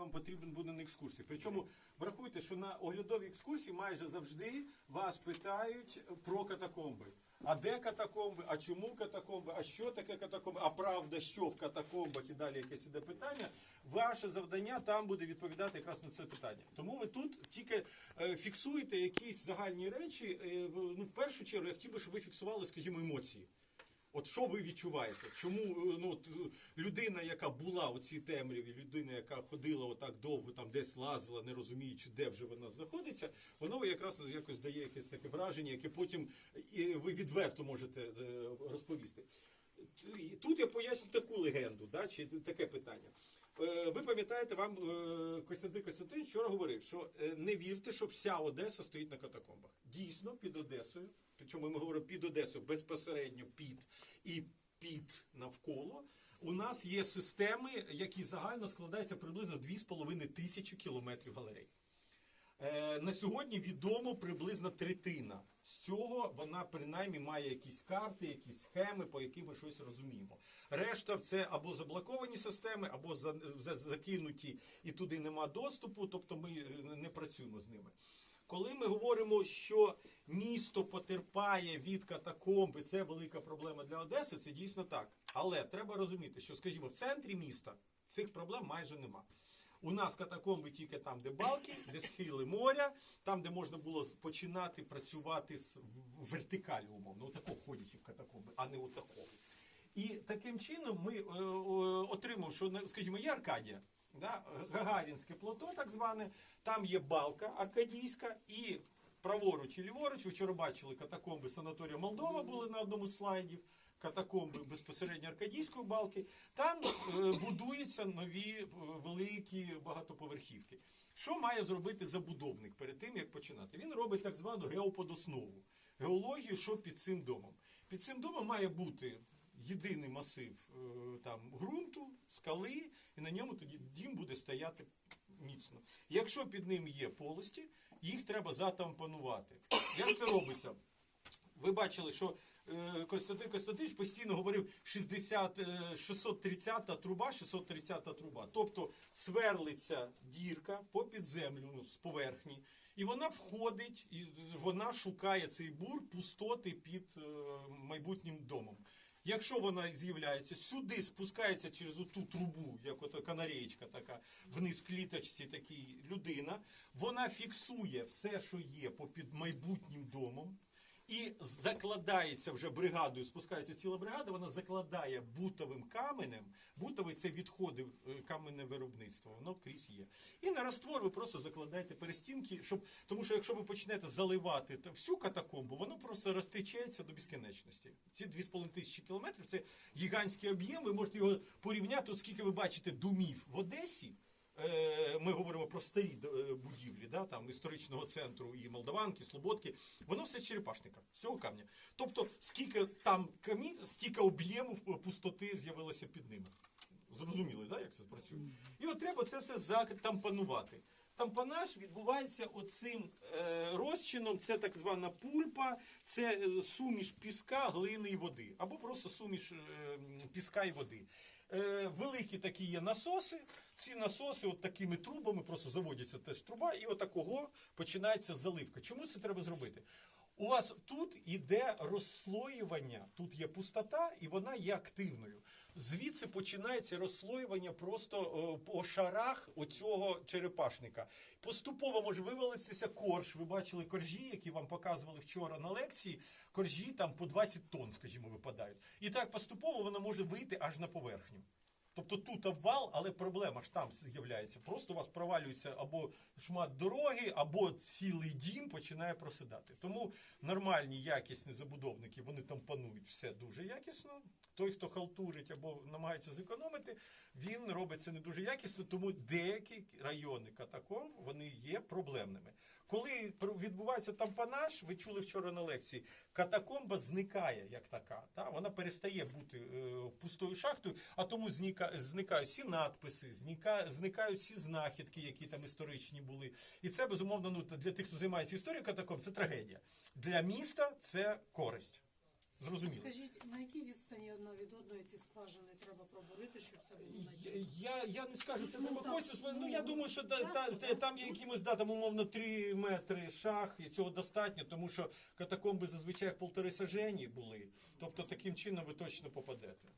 вам потрібен буде на екскурсії. Причому врахуйте, що на оглядовій екскурсії майже завжди вас питають про катакомби. А де катакомби, а чому катакомби, а що таке катакомби, а правда, що в катакомбах і далі якесь іде питання. Ваше завдання там буде відповідати якраз на це питання. Тому ви тут тільки е, фіксуєте якісь загальні речі. Е, ну, в першу чергу, я хотів би, щоб ви фіксували, скажімо, емоції. От що ви відчуваєте? Чому е, ну, е, людина, яка була у цій темряві, людина, яка ходила отак довго, там десь лазила, не розуміючи, де вже вона знаходиться, воно якраз якось дає якесь таке враження, яке потім е, ви відверто можете розповісти. Тут я поясню таку легенду, да, чи таке питання. Е, Ви пам'ятаєте, вам Костянтин Костянтин вчора говорив, що е, не вірте, що вся Одеса стоїть на катакомбах. Дійсно, під Одесою, причому ми говоримо під Одесою безпосередньо під і під навколо. У нас є системи, які загально складаються приблизно 2,5 тисячі кілометрів галерей. Е, на сьогодні відомо приблизно третина. З цього вона принаймні має якісь карти, якісь схеми, по яким ми щось розуміємо. Решта це або заблоковані системи, або за- за- закинуті і туди нема доступу, тобто ми е, не працюємо з ними. Коли ми говоримо, що місто потерпає від катакомби, це велика проблема для Одеси, це дійсно так. Але треба розуміти, що, скажімо, в центрі міста цих проблем майже нема. У нас катакомби тільки там, де балки, де схили моря, там, де можна було починати працювати з вертикалі, умовно, отако входячи в катакомби, а не отако. І таким чином ми е, е, що, скажімо, є Аркадія, да, Гагарінське плато, так зване, там є балка аркадійська і праворуч і ліворуч. Ви вчора бачили катакомби санаторія Молдова були на одному з слайдів. Катакомби безпосередньо аркадійської балки. Там е, будуються нові е, великі багатоповерхівки. Що має зробити забудовник перед тим, як починати? Він робить так звану геоподоснову. Геологію, що під цим домом. Під цим домом має бути єдиний масив е, там ґрунту, скали, і на ньому тоді дім буде стояти міцно. Якщо під ним є полості, їх треба затампонувати. Як це робиться? Ви бачили, що Костянтин Костянтинович постійно говорив 60, е, 630 труба, 630 труба. Тобто сверлиться дірка попід землю ну, з поверхні, і вона входить, і вона шукає цей бур пустоти під е, майбутнім домом. Якщо вона з'являється сюди, спускається через ту трубу, як ото канареєчка така, вниз кліточці такій людина, вона фіксує все, що є попід майбутнім домом. І закладається вже бригадою, спускається ціла бригада, вона закладає бутовим каменем. Бутовий це відходи е, каменне виробництво, воно крізь є. І на раствор ви просто закладаєте перестінки, щоб, тому що якщо ви почнете заливати всю катакомбу, воно просто розтечеться до безкінечності. Ці 2,5 тисячі кілометрів це гігантський об'єм, ви можете його порівняти, от скільки ви бачите домів в Одесі. Е, Ми говоримо про старі е, будівлі, да, там історичного центру і Молдаванки, Слободки. Воно все черепашника, з цього камня. Тобто, скільки там камінь, стільки об'єму пустоти з'явилося під ними. Зрозуміли, да, як це працює? І от треба це все затампонувати. Тампонаж відбувається оцим е, розчином, це так звана пульпа, це е, суміш піска, глини і води, або просто суміш е, піска і води. Е, великі такі є насоси. Ці насоси от такими трубами просто заводяться теж труба, і отакого починається заливка. Чому це треба зробити? У вас тут іде розслоювання, тут є пустота, і вона є активною. Звідси починається розслоювання просто е, по шарах оцього черепашника. Поступово може вивалитися корж. Ви бачили коржі, які вам показували вчора на лекції. Коржі там по 20 тонн, скажімо, випадають. І так поступово воно може вийти аж на поверхню. Тобто тут обвал, але проблема ж там з'являється. Просто у вас провалюється або шмат дороги, або цілий дім починає просидати. Тому нормальні якісні забудовники вони там панують все дуже якісно. Той, хто халтурить або намагається зекономити, він робить це не дуже якісно, тому деякі райони катакомб вони є проблемними. Коли відбувається тампанаж, ви чули вчора на лекції, катакомба зникає як така. Та? Вона перестає бути е, пустою шахтою, а тому зніка, зникають всі надписи, зніка, зникають всі знахідки, які там історичні були. І це безумовно ну, для тих, хто займається історією катакомб, це трагедія. Для міста це користь. Зрозуміло. Скажіть, на якій відстані одна від одної ці скважини треба пробурити, щоб це було Я, надійно? я, я не скажу, це Ну. Ну ну, я думаю, що та, так. та- там є якимось да, там умовно 3 метри шах, і цього достатньо, тому що катакомби зазвичай в полтори сажені були. Тобто таким чином ви точно попадете.